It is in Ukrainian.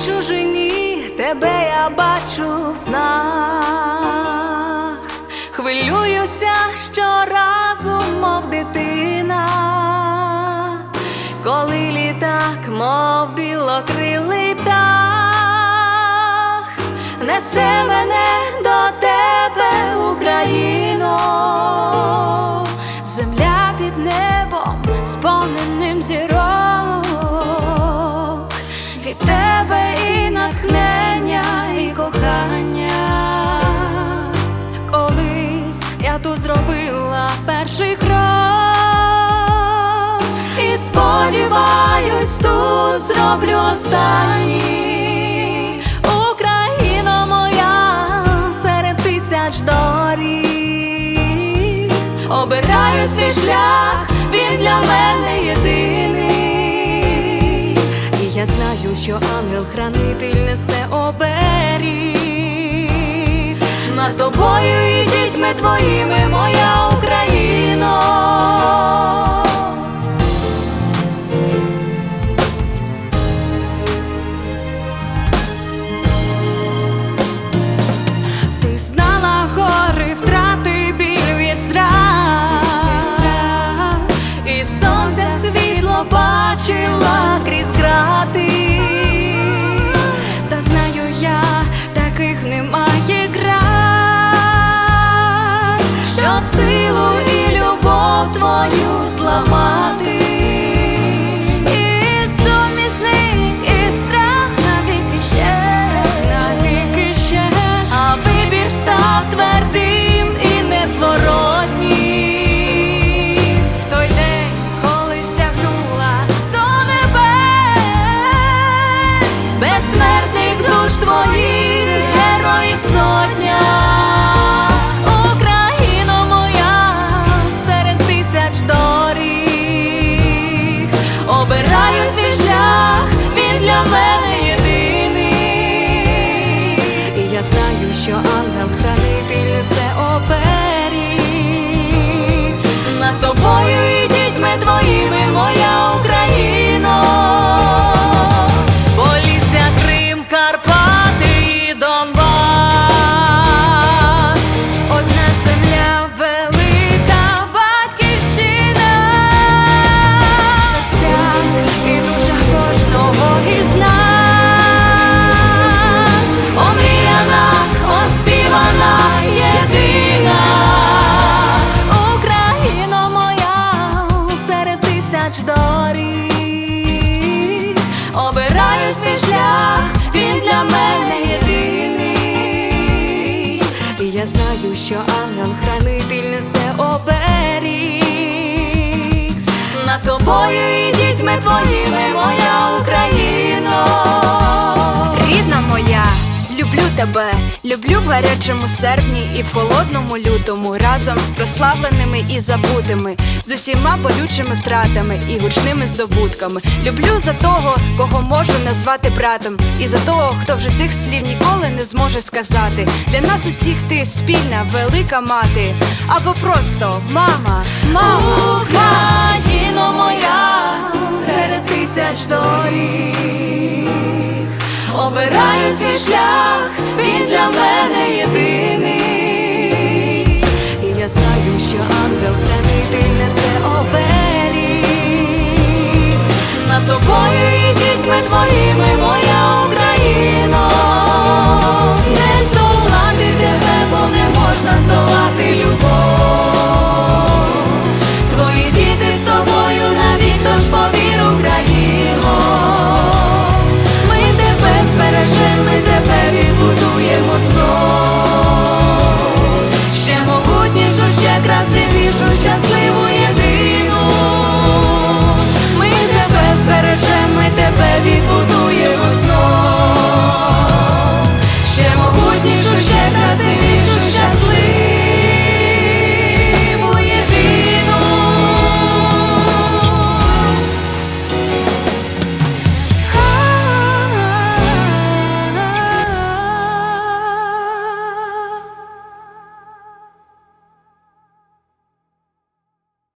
чужині тебе я бачу в снах, хвилююся щоразу, мов дитина, коли літак, мов білокрилий птах, несе мене до тебе, Україно, земля під небом, сповненим зірок, тебе і натхнення, і кохання. Колись я тут зробила перший крок, і сподіваюсь, тут зроблю останній. Україна моя серед тисяч доріг, обираю свій шлях, він для мене єдиний. Я знаю, що ангел-хранитель несе оберіг. Над тобою і дітьми твоїми, моя що ангел-хранитель несе Обираю свій шлях, він для мене єдиний. І я знаю, що ангел-хранитель несе оберіг над тобою і дітьми твоїми, моя Україно. Тебе, люблю в гарячому серпні і в холодному лютому, разом з прославленими і забутими, з усіма болючими втратами і гучними здобутками. Люблю за того, кого можу назвати братом, і за того, хто вже цих слів ніколи не зможе сказати. Для нас усіх ти спільна, велика мати, або просто мама, мама. Україно моя серед тисяч доріг, обираю свій шлях, для мене єдиний.